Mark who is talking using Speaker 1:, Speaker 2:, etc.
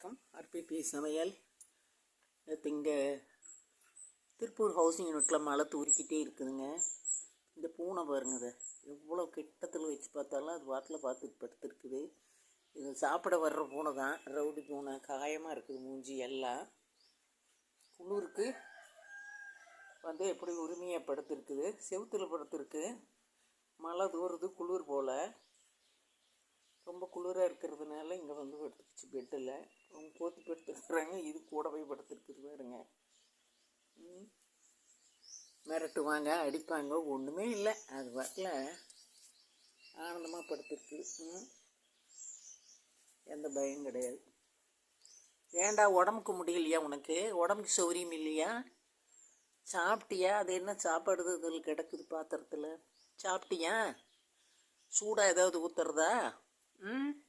Speaker 1: வணக்கம். ஆர்பிபி சமையல் நேற்று இங்கே திருப்பூர் ஹவுசிங் யூனிட்டில் மழை தூரிக்கிட்டே இருக்குதுங்க. இந்த பூனை பாருங்க இதை. எவ்வளோ கிட்டத்தில் வச்சு பார்த்தாலும் அது வாட்டில் பார்த்து படுத்துருக்குது. இது சாப்பிட வர்ற பூனை தான். ரவுடி பூனை. காயமாக இருக்குது மூஞ்சி எல்லாம். குளிருக்கு. வந்து எப்படி உரிமையாக படுத்துருக்குது. செவுத்தில் படுத்துருக்கு. மழை தூறுது குளிர் போல். குளிராக இருக்கிறதுனால இங்கே வந்து படுத்துக்கிச்சு. பெட்டில் அவங்க போத்தி படுத்துருக்குறாங்க இது கூட போய் படுத்துருக்குது பாருங்க. மிரட்டுவாங்க அடிப்பாங்க. ஒன்றுமே இல்லை. அது வரல ஆனந்தமாக படுத்துருக்கு. ம். எந்த பயம் கிடையாது. ஏன்டா உடம்புக்கு முடியலையா உனக்கு? உடம்புக்கு சௌரியம் இல்லையா? சாப்பிட்டியா? அது என்ன சாப்பாடு இதில் கிடக்குது பாத்திரத்தில். சாப்பிட்டியா? சூடாக ஏதாவது ஊற்றுறதா 嗯。